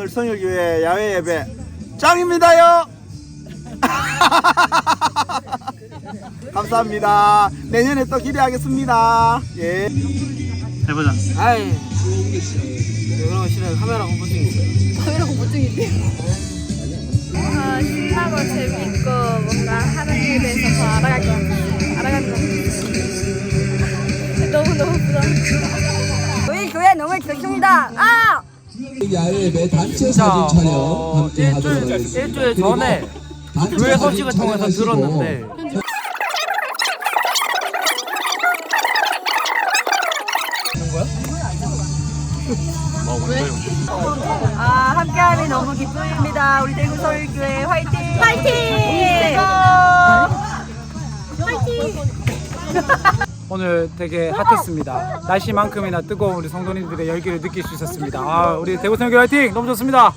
오늘 성일교회 야외 예배 짱입니다요. 감사합니다. 내년에 또 기대하겠습니다. 예. 해보자. 아이 거 싫어요 카메라 공포증 있어요 카메라 공포증 있대요. 아, 신나고 재밌고 뭔가 하나님에 대해서 더 알아갈 것 같아요. 알아가는 것 같아요. 너무 너무 부담스러워. 저희 교회 너무 기다립니다. 아! 야외 단체 자, 사진 촬영 어, 함께 하도록 일주일, 하겠습니다. 일주일 그리고 전에 단체 교회 사진 소식을 통해서 촬영하시고 들었는데 아, 함께함이 너무 기쁨입니다. 우리 대구 서울교회 화이팅! 화이팅! 오늘 되게 핫했습니다. 날씨만큼이나 뜨거운 우리 성도님들의 열기를 느낄 수 있었습니다. 아, 우리 대구성교 화이팅! 너무 좋습니다.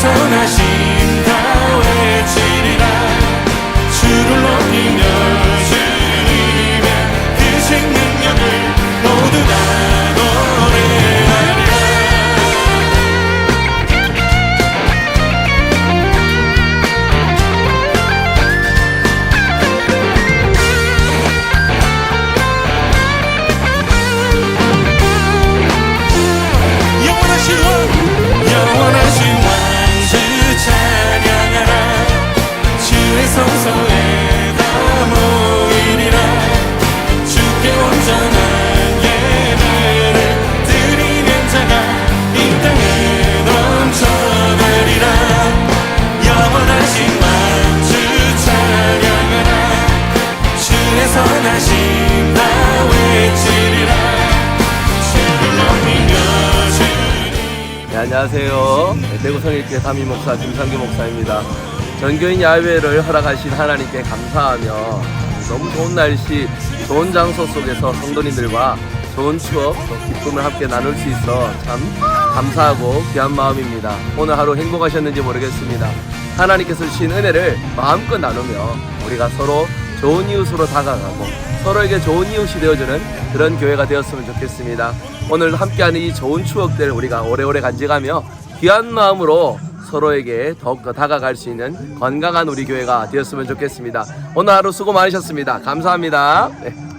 선하심 네, 안녕하세요. 대구 성일교회 담임 목사 김상규 목사입니다. 전교인 야외를 허락하신 하나님께 감사하며 너무 좋은 날씨, 좋은 장소 속에서 성도님들과 좋은 추억, 또 기쁨을 함께 나눌 수 있어 참 감사하고 귀한 마음입니다. 오늘 하루 행복하셨는지 모르겠습니다. 하나님께서 주신 은혜를 마음껏 나누며 우리가 서로 좋은 이웃으로 다가가고 서로에게 좋은 이웃이 되어주는 그런 교회가 되었으면 좋겠습니다. 오늘 함께하는 이 좋은 추억들 우리가 오래오래 간직하며 귀한 마음으로 서로에게 더욱더 다가갈 수 있는 건강한 우리 교회가 되었으면 좋겠습니다. 오늘 하루 수고 많으셨습니다. 감사합니다. 네.